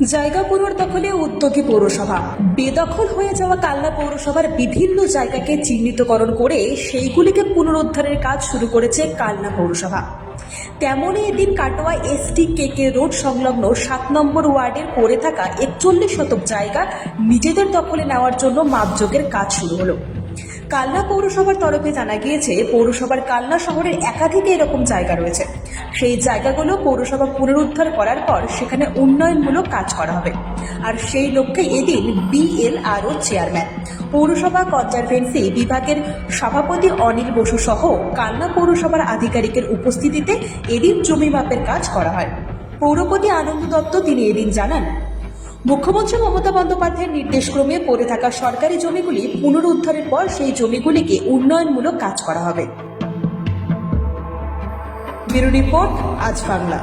জায়গা পুনর্দখলে উদ্যোগী পৌরসভা। বেদখল হয়ে যাওয়া কালনা পৌরসভার বিভিন্ন জায়গাকে চিহ্নিতকরণ করে সেইগুলিকে পুনরুদ্ধারের কাজ শুরু করেছে কালনা পৌরসভা। তেমনই এদিন কাটোয়া এসটি কেকে রোড সংলগ্ন সাত নম্বর ওয়ার্ডের পড়ে থাকা একচল্লিশ শতক জায়গা নিজেদের দখলে নেওয়ার জন্য মাপযোগের কাজ শুরু হলো। কালনা পৌরসভার তরফে জানা গিয়েছে, পৌরসভার কালনা শহরের একাধিক এরকম জায়গা রয়েছে। সেই জায়গাগুলো পৌরসভা পুনরুদ্ধার করার পর সেখানে উন্নয়নমূলক কাজ করা হবে। আর সেই লক্ষ্যে এদিন বিএলআরও চেয়ারম্যান, পৌরসভা কনজারভেন্সি বিভাগের সভাপতি অনিল বসু সহ কালনা পৌরসভার আধিকারিকের উপস্থিতিতে এদিন জমি মাপের কাজ করা হয়। পৌরপতি আনন্দ দত্ত তিনি এদিন জানান মুখ্যমন্ত্রী মমতা বন্দ্যোপাধ্যায়ের নির্দেশক্রমে পড়ে থাকা সরকারি জমিগুলি পুনরুদ্ধারের পর সেই জমিগুলিকে উন্নয়নমূলক কাজ করা হবে। রিপোর্ট, আজ বাংলা।